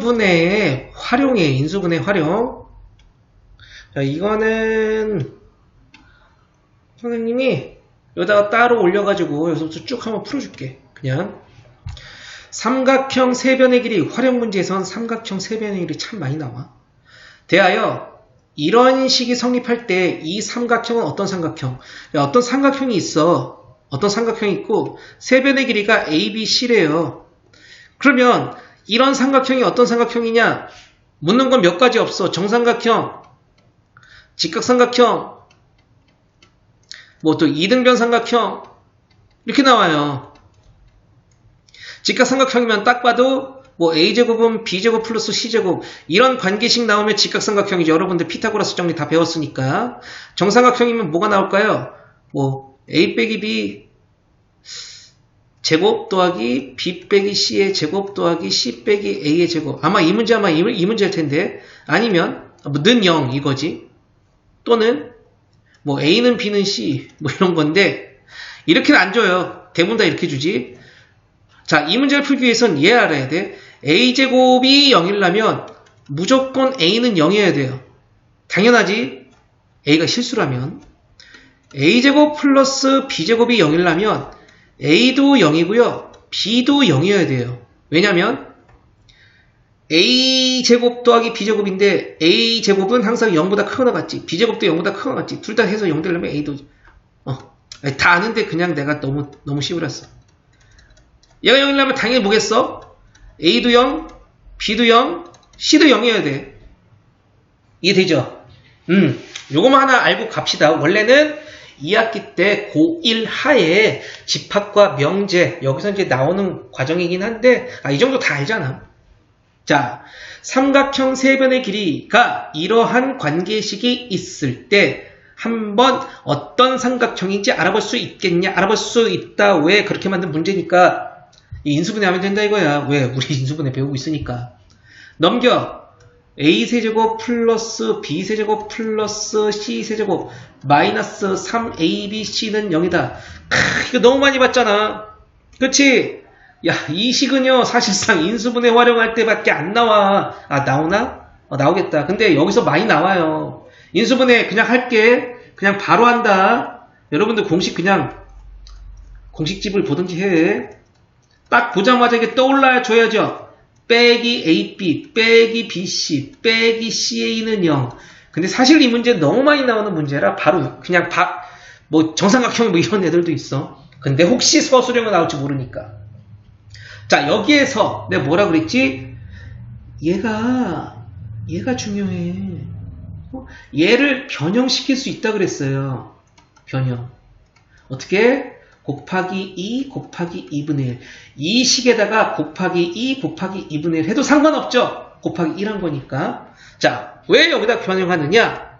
인수분해 활용이에요. 인수분해 활용. 자, 이거는 선생님이 여기다가 따로 올려가지고 여기서부터 쭉 한번 풀어줄게. 그냥 삼각형 세변의 길이 활용 문제에선 삼각형 세변의 길이 참 많이 나와. 대하여 이런 식이 성립할 때 이 삼각형은 어떤 삼각형? 어떤 삼각형이 있어. 어떤 삼각형이 있고 세변의 길이가 ABC래요. 그러면 이런 삼각형이 어떤 삼각형이냐? 묻는 건 몇 가지 없어. 정삼각형, 직각삼각형, 뭐 또 이등변 삼각형 이렇게 나와요. 직각삼각형이면 딱 봐도 뭐 a제곱은 b제곱 플러스 c제곱 이런 관계식 나오면 직각삼각형이죠. 여러분들 피타고라스 정리 다 배웠으니까 정삼각형이면 뭐가 나올까요? 뭐 a 빼기 b 제곱 더하기 b 빼기 c의 제곱 더하기 c 빼기 a의 제곱. 아마 이 문제 아마 이, 이 문제일 텐데. 아니면 뭐는 0 이거지. 또는 뭐 a는 b는 c 뭐 이런 건데 이렇게는 안 줘요. 대부분 다 이렇게 주지. 자 이 문제를 풀기 위해선 얘 알아야 돼. A제곱이 0이라면 무조건 a는 0이어야 돼요. 당연하지. A가 실수라면. A제곱 플러스 b제곱이 0이라면 a도 0이고요. b도 0이어야 돼요. 왜냐면 a제곱 더하기 b제곱인데 a제곱은 항상 0보다 크거나 같지. b제곱도 0보다 크거나 같지. 둘 다 해서 0 되려면 a도 어, 다 아는데 그냥 내가 너무 너무 씹으렸어. 얘가 0이라면 당연히 뭐겠어? a도 0, b도 0, c도 0이어야 돼. 이해되죠? 음, 요거만 하나 알고 갑시다. 원래는 2학기 때 고1 하에 집합과 명제 여기서 이제 나오는 과정이긴 한데 아, 이 정도 다 알잖아. 자, 삼각형 세변의 길이가 이러한 관계식이 있을 때 한번 어떤 삼각형인지 알아볼 수 있겠냐? 알아볼 수 있다. 왜 그렇게 만든 문제니까 인수분해 하면 된다 이거야. 왜? 우리 인수분해 배우고 있으니까. 넘겨. A세제곱 플러스 b세제곱 플러스 c세제곱 마이너스 3abc는 0이다. 크, 이거 너무 많이 봤잖아. 그치? 야, 이 식은요, 사실상 인수분해 활용할 때밖에 안 나와. 아, 나오나? 어, 나오겠다. 근데 여기서 많이 나와요. 인수분해 그냥 할게. 그냥 바로 한다. 여러분들 공식 그냥, 공식집을 보든지 해. 딱 보자마자 이게 떠올라야 줘야죠. 빼기 AB, 빼기 BC, 빼기 CA는 0. 근데 사실 이 문제 너무 많이 나오는 문제라 바로 그냥 바, 뭐 정삼각형 뭐 이런 애들도 있어. 근데 혹시 서술형이 나올지 모르니까. 자, 여기에서 내가 뭐라 그랬지? 얘가, 얘가 중요해. 어? 얘를 변형시킬 수 있다 그랬어요. 변형. 어떻게? 곱하기 2 곱하기 2분의 1. 이 식에다가 곱하기 2 곱하기 2분의 1 해도 상관없죠? 곱하기 1한 거니까. 자, 왜 여기다 변형하느냐?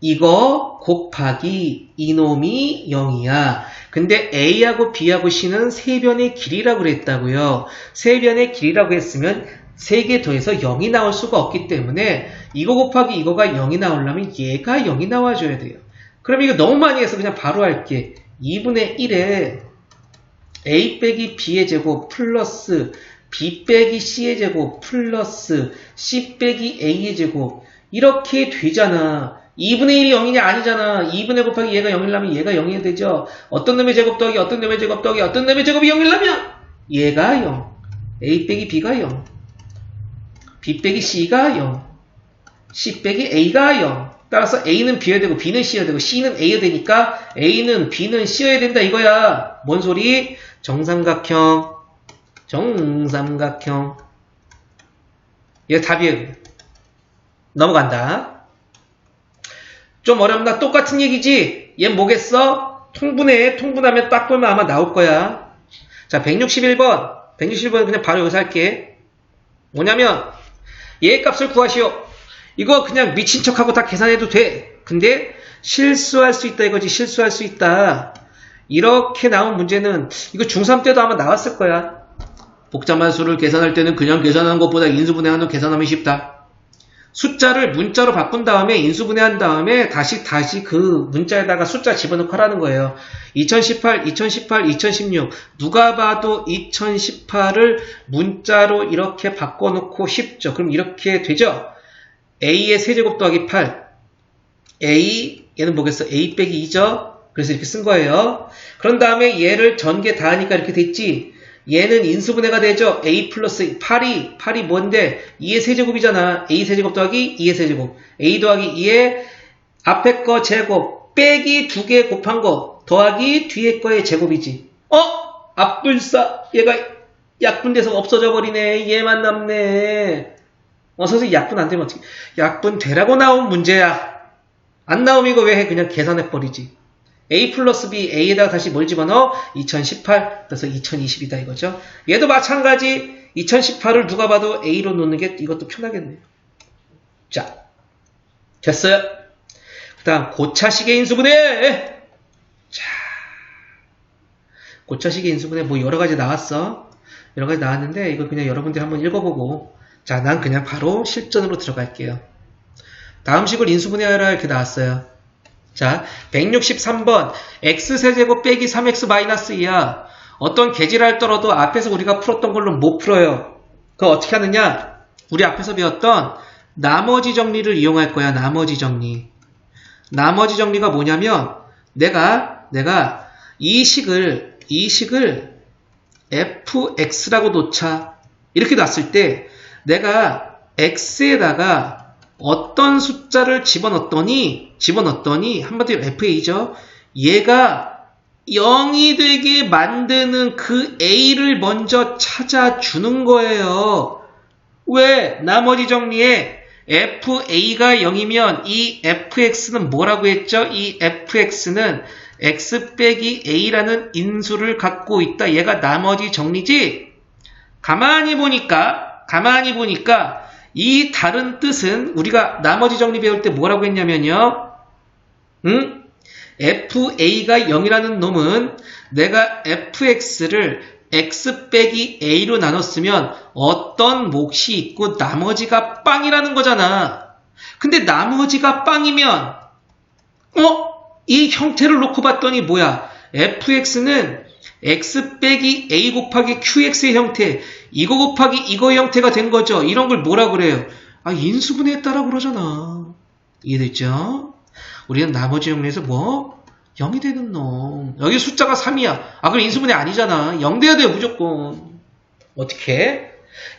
이거 곱하기 이놈이 0이야. 근데 A하고 B하고 C는 세변의 길이라고 그랬다고요. 세변의 길이라고 했으면 3개 더해서 0이 나올 수가 없기 때문에 이거 곱하기 이거가 0이 나오려면 얘가 0이 나와줘야 돼요. 그럼 이거 너무 많이 해서 그냥 바로 할게. 2분의 1에 a 빼기 b의 제곱 플러스 b 빼기 c의 제곱 플러스 c 빼기 a의 제곱 이렇게 되잖아. 2분의 1이 0이냐 아니잖아. 2분의 곱하기 얘가 0이라면 얘가 0이 되죠. 어떤 놈의 제곱 더하기 어떤 놈의 제곱 더하기 어떤 놈의 제곱이 0이라면 얘가 0. a 빼기 b가 0. b 빼기 c가 0. c 빼기 a가 0. 따라서 A는 B여야 되고 B는 C여야 되고 C는 A여야 되니까 A는 B는 C여야 된다 이거야. 뭔 소리? 정삼각형. 정삼각형. 이거 답이에요. 넘어간다. 좀 어렵나? 똑같은 얘기지? 얘 뭐겠어? 통분해. 통분하면 딱 보면 아마 나올 거야. 자, 161번. 161번 그냥 바로 여기서 할게. 뭐냐면 얘 값을 구하시오. 이거 그냥 미친 척하고 다 계산해도 돼. 근데 실수할 수 있다 이거지. 실수할 수 있다. 이렇게 나온 문제는 이거 중3 때도 아마 나왔을 거야. 복잡한 수를 계산할 때는 그냥 계산하는 것보다 인수분해하는 계산하면 쉽다. 숫자를 문자로 바꾼 다음에 인수분해한 다음에 다시 다시 그 문자에다가 숫자 집어넣고 하라는 거예요. 2018, 2018, 2016 누가 봐도 2018을 문자로 이렇게 바꿔놓고 쉽죠. 그럼 이렇게 되죠. A의 세제곱 더하기 8 A 얘는 뭐겠어? A 빼기 2죠. 그래서 이렇게 쓴 거예요. 그런 다음에 얘를 전개 다 하니까 이렇게 됐지. 얘는 인수분해가 되죠. A 플러스 8이 8이 뭔데 2의 세제곱이잖아. A 세제곱 더하기 2의 세제곱. A 더하기 2의 앞에 거 제곱 빼기 두 개 곱한 거 더하기 뒤에 거의 제곱이지. 어? 앞불사 얘가 약분돼서 없어져 버리네. 얘만 남네. 어 선생님 약분 안 되면 어떻게? 약분 되라고 나온 문제야. 안 나오면 이거 왜 해? 그냥 계산해 버리지. A 플러스 B, A에다가 다시 뭘 집어넣어? 2018, 그래서 2020이다 이거죠. 얘도 마찬가지 2018을 누가 봐도 A로 놓는 게 이것도 편하겠네요. 자, 됐어요. 그 다음 고차식의 인수분해! 자, 고차식의 인수분해 뭐 여러 가지 나왔어. 여러 가지 나왔는데 이거 그냥 여러분들 한번 읽어보고 자, 난 그냥 바로 실전으로 들어갈게요. 다음 식을 인수분해하라 이렇게 나왔어요. 자, 163번 x세제곱 빼기 3x 마이너스 2야. 어떤 계지를 떨어도 앞에서 우리가 풀었던 걸로 못 풀어요. 그거 어떻게 하느냐? 우리 앞에서 배웠던 나머지 정리를 이용할 거야. 나머지 정리. 나머지 정리가 뭐냐면 내가 내가 이 식을 이 식을 fx라고 놓자. 이렇게 놨을 때 내가 x에다가 어떤 숫자를 집어넣었더니 집어넣었더니 한마디로 FA죠. 얘가 0이 되게 만드는 그 A를 먼저 찾아주는 거예요. 왜? 나머지 정리에 FA가 0이면 이 FX는 뭐라고 했죠? 이 FX는 X 빼기 A라는 인수를 갖고 있다. 얘가 나머지 정리지? 가만히 보니까, 가만히 보니까 이 다른 뜻은 우리가 나머지 정리 배울 때 뭐라고 했냐면요. 응? FA가 0이라는 놈은 내가 FX를 X 빼기 A로 나눴으면 어떤 몫이 있고 나머지가 빵이라는 거잖아. 근데 나머지가 빵이면 어? 이 형태를 놓고 봤더니 뭐야? FX는 x 빼기 a 곱하기 qx의 형태 이거 곱하기 이거의 형태가 된 거죠. 이런 걸 뭐라 그래요? 아 인수분해 했다라고 그러잖아. 이해됐죠? 우리는 나머지 정리에서 뭐? 0이 되는 놈. 여기 숫자가 3이야. 아 그럼 인수분해 아니잖아. 0 돼야 돼요 무조건. 어떻게?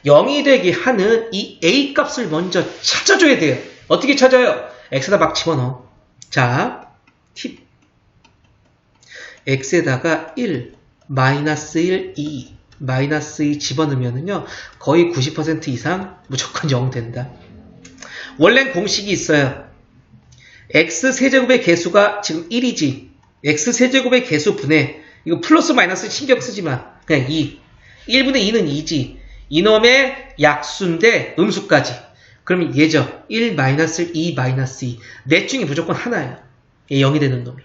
0이 되게 하는 이 a 값을 먼저 찾아줘야 돼요. 어떻게 찾아요? x에다 막 집어넣어. 자, 팁. x에다가 1, 마이너스 1, 2, 마이너스 2 집어넣으면요 거의 90% 이상 무조건 0 된다. 원래는 공식이 있어요. x 세제곱의 개수가 지금 1이지. x 세제곱의 개수 분의 이거 플러스 마이너스 신경 쓰지 마. 그냥 2. 1분의 2는 2지. 이놈의 약수인데 음수까지. 그러면 얘죠. 1 마이너스 2 마이너스 2. 넷 중에 무조건 하나예요. 얘 0이 되는 놈이.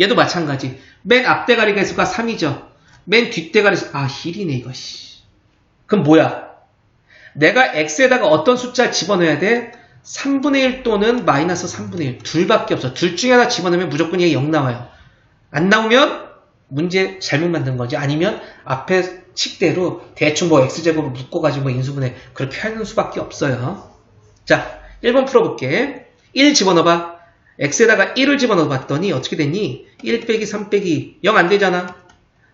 얘도 마찬가지. 맨 앞대가리 개수가 3이죠. 맨 뒷대가리 개수 아 1이네 이거 씨. 그럼 뭐야? 내가 x에다가 어떤 숫자를 집어넣어야 돼? 3분의 1 또는 마이너스 3분의 1 둘밖에 없어. 둘 중에 하나 집어넣으면 무조건 얘 0 나와요. 안 나오면 문제 잘못 만든 거지. 아니면 앞에 식대로 대충 뭐 x제곱을 묶어가지고 뭐 인수분해 그렇게 하는 수밖에 없어요. 자, 1번 풀어볼게. 1 집어넣어봐. x에다가 1을 집어넣어 봤더니 어떻게 됐니? 1 빼기 3 빼기 0 안 되잖아.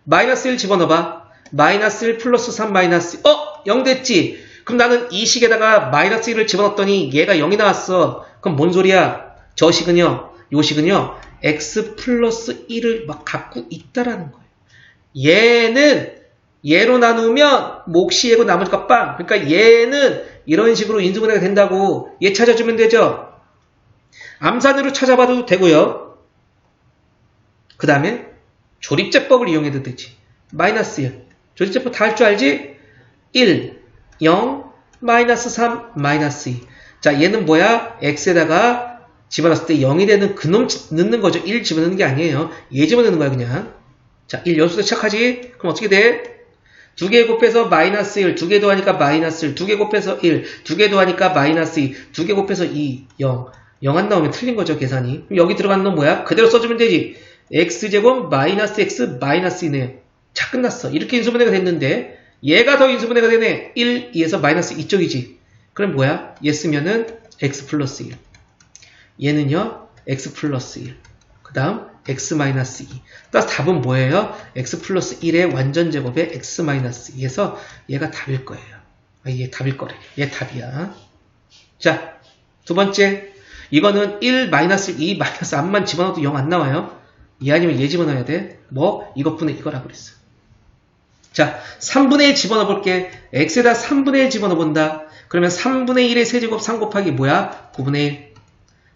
마이너스 1 집어넣어봐. 마이너스 1 플러스 3 마이너스 어? 0 됐지? 그럼 나는 이 식에다가 마이너스 1을 집어넣었더니 얘가 0이 나왔어. 그럼 뭔 소리야? 저 식은요. 요 식은요. x 플러스 1을 막 갖고 있다라는 거예요. 얘는 얘로 나누면 몫이 얘고 나머지가 빵. 그러니까 얘는 이런 식으로 인수분해가 된다고 얘 찾아주면 되죠. 암산으로 찾아봐도 되고요. 그 다음에 조립제법을 이용해도 되지. 마이너스 1. 조립제법 다 할 줄 알지? 1, 0, 마이너스 3, 마이너스 2. 자, 얘는 뭐야? x에다가 집어넣었을 때 0이 되는 그놈 넣는 거죠. 1 집어넣는 게 아니에요. 얘 집어넣는 거야, 그냥. 자, 1 여기서 시작하지? 그럼 어떻게 돼? 두 개 곱해서 마이너스 1, 두 개 더하니까 마이너스 1, 두 개 곱해서 1, 두 개 더하니까 마이너스 2, 두 개 곱해서 2, 0. 0 안 나오면 틀린 거죠, 계산이. 그럼 여기 들어간 놈 뭐야? 그대로 써주면 되지. X제곱 마이너스 x 마이너스 2네. 자, 끝났어. 이렇게 인수분해가 됐는데 얘가 더 인수분해가 되네. 1, 2에서 마이너스 2쪽이지. 그럼 뭐야? 얘 쓰면은 x 플러스 1. 얘는요, x 플러스 1. 그 다음, x 마이너스 2. 따라서 답은 뭐예요? x 플러스 1의 완전 제곱에 x 마이너스 2에서 얘가 답일 거예요. 아, 얘 답일 거래. 얘 답이야. 자, 두 번째. 이거는 1 마이너스 2 마이너스 앞만 집어넣어도 0 안 나와요. 얘 아니면 얘 집어넣어야 돼. 뭐? 이것분의 이거라 그랬어. 자, 3분의 1 집어넣어 볼게. x에다 3분의 1 집어넣어 본다. 그러면 3분의 1의 세제곱 3 곱하기 뭐야? 9분의 1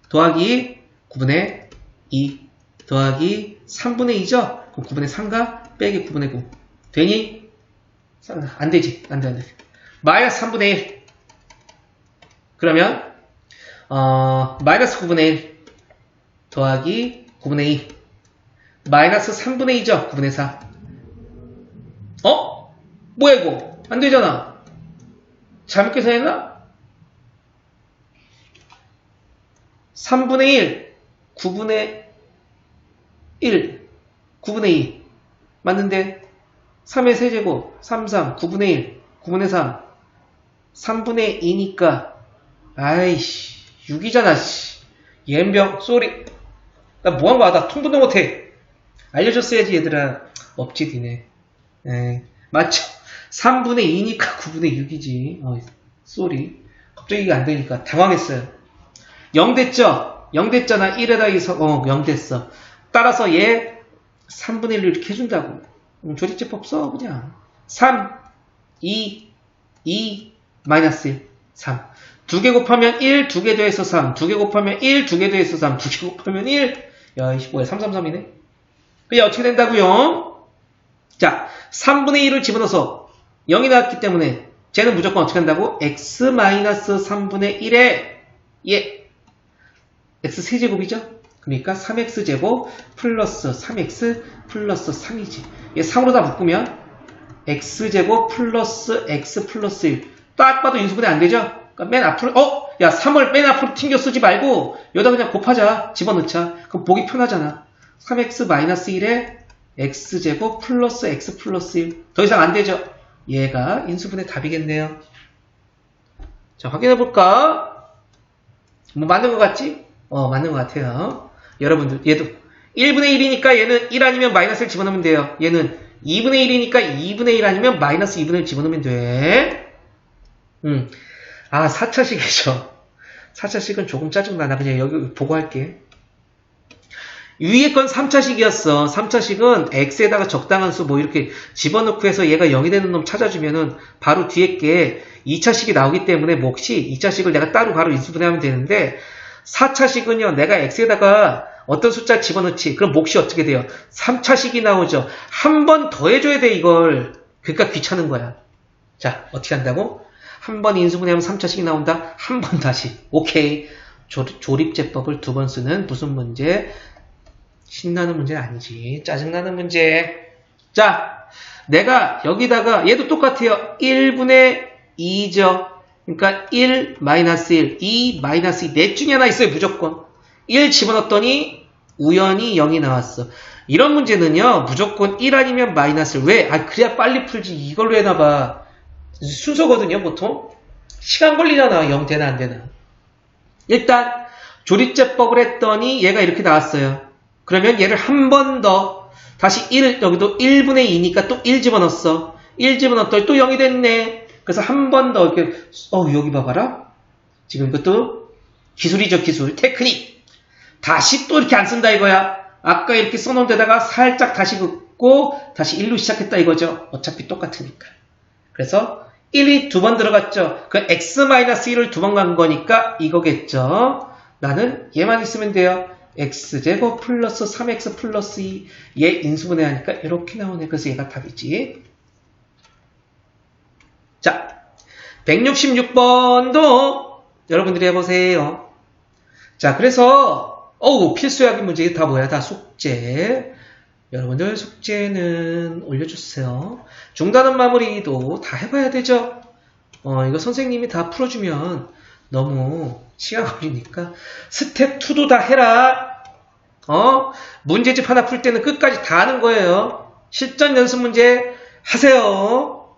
더하기 9분의 2 더하기 3분의 2죠? 그럼 9분의 3가 빼기 9분의 9 되니? 안 되지. 안 돼, 안 돼. 마이너스 3분의 1 그러면 어, 마이너스 9분의 1 더하기 9분의 2 마이너스 3분의 2죠? 9분의 4 어? 뭐야 이거? 안 되잖아. 잘못 계산했나? 3분의 1, 9분의 1, 9분의 2 맞는데 3의 세제곱 3, 3, 9분의 1, 9분의 3 3분의 2니까 아이씨 6이잖아 씨 옌병 쏘리 나 뭐한 거야 나 통분도 못해 알려줬어야지 얘들아. 없지 니네. 에 맞죠? 3분의 2니까 9분의 6이지. 어, 쏘리. 갑자기 이게 안 되니까. 당황했어요. 0 됐죠? 0 됐잖아. 1에다 2서 어, 0 됐어. 따라서 얘 3분의 1로 이렇게 해준다고. 음, 조립제법 써 그냥. 3 2 2 마이너스 1 3 두개 곱하면 1, 두 개 더해서 3, 두 개 곱하면 1, 두 개 더해서 3, 두 개 곱하면 1. 야, 이씨 뭐야, 333이네? 그게 어떻게 된다고요? 자, 3분의 1을 집어넣어서 0이 나왔기 때문에 쟤는 무조건 어떻게 한다고? x-3분의 1에 예, x 세제곱이죠? 그러니까 3x제곱 플러스 3x 플러스 3이지. 얘 3으로 다 묶으면 x제곱 플러스 x 플러스 1. 딱 봐도 인수분해 안 되죠? 그러니까 맨 앞으로 어? 야 3을 맨 앞으로 튕겨 쓰지 말고 여기다 그냥 곱하자. 집어넣자. 그럼 보기 편하잖아. 3x 마이너스 1에 x제곱 플러스 x 플러스 1. 더 이상 안 되죠? 얘가 인수분해 답이겠네요. 자, 확인해볼까? 뭐 맞는 것 같지? 어, 맞는 것 같아요. 여러분들, 얘도 1분의 1이니까 얘는 1 아니면 마이너스를 집어넣으면 돼요. 얘는 2분의 1이니까 2분의 1 아니면 마이너스 2분의 1 집어넣으면 돼. 음. 아, 4차식이죠. 4차식은 조금 짜증나. 나 그냥 여기 보고 할게. 위에 건 3차식이었어. 3차식은 x에다가 적당한 수 뭐 이렇게 집어넣고 해서 얘가 0이 되는 놈 찾아주면은 바로 뒤에 게 2차식이 나오기 때문에 몫이 2차식을 내가 따로 바로 인수분해하면 되는데 4차식은요. 내가 x에다가 어떤 숫자 집어넣지. 그럼 몫이 어떻게 돼요? 3차식이 나오죠. 한 번 더 해줘야 돼 이걸. 그러니까 귀찮은 거야. 자 어떻게 한다고? 한 번 인수분해하면 3차식이 나온다. 한 번 다시. 오케이. 조, 립제법을 두 번 쓰는 무슨 문제? 신나는 문제는 아니지. 짜증나는 문제. 자, 내가 여기다가 얘도 똑같아요. 1분의 2죠. 그러니까 1 마이너스 1, 2 마이너스 2. 넷 중에 하나 있어요. 무조건. 1 집어넣었더니 우연히 0이 나왔어. 이런 문제는요. 무조건 1 아니면 마이너스 1. 왜? 아 그래야 빨리 풀지. 이걸로 해놔봐. 순서거든요. 보통. 시간 걸리잖아. 0 되나 안 되나. 일단 조립제법을 했더니 얘가 이렇게 나왔어요. 그러면 얘를 한 번 더 다시 1 여기도 1분의 2니까 또 1 집어넣었어. 1 집어넣었더니 또 0이 됐네. 그래서 한 번 더 이렇게 어 여기 봐봐라. 지금 이것도 기술이죠 기술 테크닉. 다시 또 이렇게 안 쓴다 이거야. 아까 이렇게 써놓은 데다가 살짝 다시 긋고 다시 1로 시작했다 이거죠. 어차피 똑같으니까. 그래서 1이 두 번 들어갔죠. 그 x-1을 두 번 간 거니까 이거겠죠. 나는 얘만 있으면 돼요. X제곱 플러스 3x 플러스 2. 얘 인수분해 하니까 이렇게 나오네. 그래서 얘가 답이지. 자, 166번도 여러분들이 해보세요. 자, 그래서 어우 필수약인 문제 다 뭐야? 다 숙제. 여러분들 숙제는 올려주세요. 중단원 마무리도 다 해봐야 되죠? 어, 이거 선생님이 다 풀어주면 너무 시간 걸리니까 스텝 2도 다 해라. 어? 문제집 하나 풀 때는 끝까지 다 하는 거예요. 실전 연습 문제 하세요.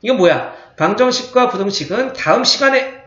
이거 뭐야? 방정식과 부등식은 다음 시간에